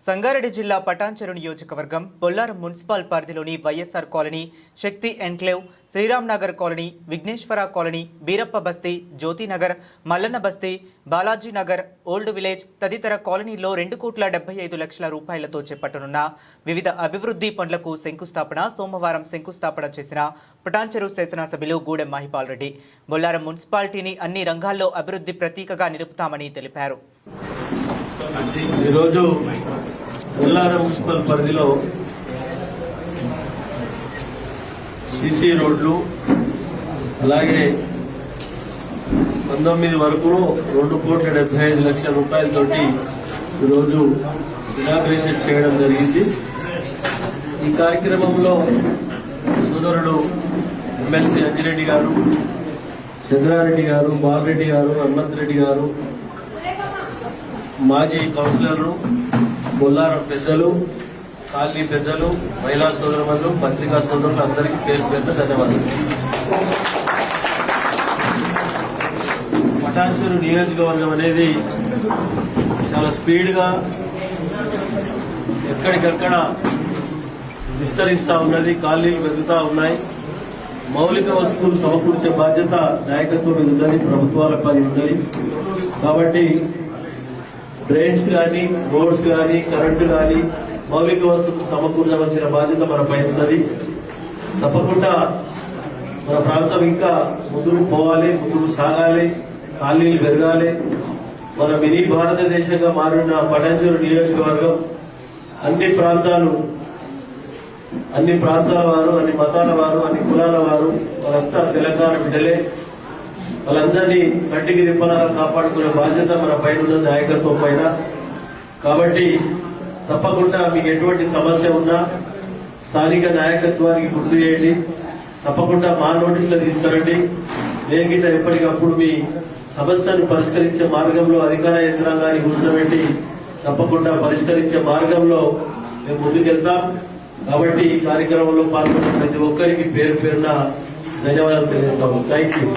సంగారెడ్డి జిల్లా పటాన్చెరు నియోజకవర్గం బొల్లారం మున్సిపల్ పరిధిలోని YSR colony Shakti enclave Sriram Nagar colony Vighneshwara colony Beerappa Basti Jyothinagar Mallanna బస్తీ Balaji Nagar old village తదితర కాలనీలో రెండు కోట్ల డెబ్బై ఐదు లక్షల రూపాయలతో చేపట్టనున్న వివిధ అభివృద్ధి పనులకు శంకుస్థాపన సోమవారం శంకుస్థాపన చేసిన పటాన్చెరు శాసనసభ్యులు గూడెం మహిపాల్ రెడ్డి. బొల్లారం మున్సిపాలిటీని అన్ని రంగాల్లో అభివృద్ధి ప్రతీకగా నిలుపుతామని తెలిపారు. ఈరోజు బొల్లారం మున్సిపల్ పరిధిలో సిసి రోడ్లు అలాగే పంతొమ్మిది వరకు రెండు కోట్ల డెబ్బై ఐదు లక్షల రూపాయలతోటి ఈరోజు ఇనాగ్రేషన్ చేయడం జరిగింది. ఈ కార్యక్రమంలో సోదరుడు ఎమ్మెల్సీ అంజిరెడ్డి గారు చంద్రారెడ్డి గారు బాలరెడ్డి గారు హనుమంత్ రెడ్డి గారు మాజీ కౌన్సిలర్లు బొల్లారం పెద్దలు కాలనీ పెద్దలు మహిళా సోదరులు పత్రికా సోదరులు అందరికీ పేరు పెద్ద ధన్యవాదాలు. పటాన్చెరు నియోజకవర్గం అనేది చాలా స్పీడ్గా ఎక్కడికక్కడ విస్తరిస్తూ ఉన్నది కాలనీలు పెరుగుతూ ఉన్నాయి. మౌలిక వస్తువులు సమకూర్చే బాధ్యత నాయకత్వం మీద ఉన్నది ప్రభుత్వాల పని ఉన్నది. కాబట్టి డ్రైన్స్ కానీ రోడ్స్ కానీ కరెంటు కానీ మౌలిక వసతులు సమకూర్చవలసిన బాధ్యత మనపై ఉన్నది. తప్పకుండా మన ప్రాంతం ఇంకా ముందుకు పోవాలి ముందుకు సాగాలి ఖాళీలు పెరగాలి. మన మినీ భారతదేశంగా మారిన పటాంచెరు నియోజకవర్గం అన్ని ప్రాంతాలు అన్ని ప్రాంతాల వారు అన్ని మతాల వారు అన్ని కులాల వారు వాళ్ళంతా తెలంగాణ బిడ్డలే. వాళ్ళందరినీ కంటికి రిప్పలాగా కాపాడుకునే బాధ్యత మన పైన ఉన్న నాయకత్వం పైన. కాబట్టి తప్పకుండా మీకు ఎటువంటి సమస్య ఉన్నా స్థానిక నాయకత్వానికి గుర్తు చేయండి. తప్పకుండా మా నోటీసులో తీసుకురండి. నేను ఎప్పటికప్పుడు మీ సమస్యను పరిష్కరించే మార్గంలో అధికార యంత్రాంగాన్ని కూర్చోబెట్టి తప్పకుండా పరిష్కరించే మార్గంలో మేము ముందుకెళ్తాం. కాబట్టి ఈ కార్యక్రమంలో పాల్గొన్న ప్రతి ఒక్కరికి పేరు పేరున ధన్యవాదాలు తెలియజేస్తాము. Thank you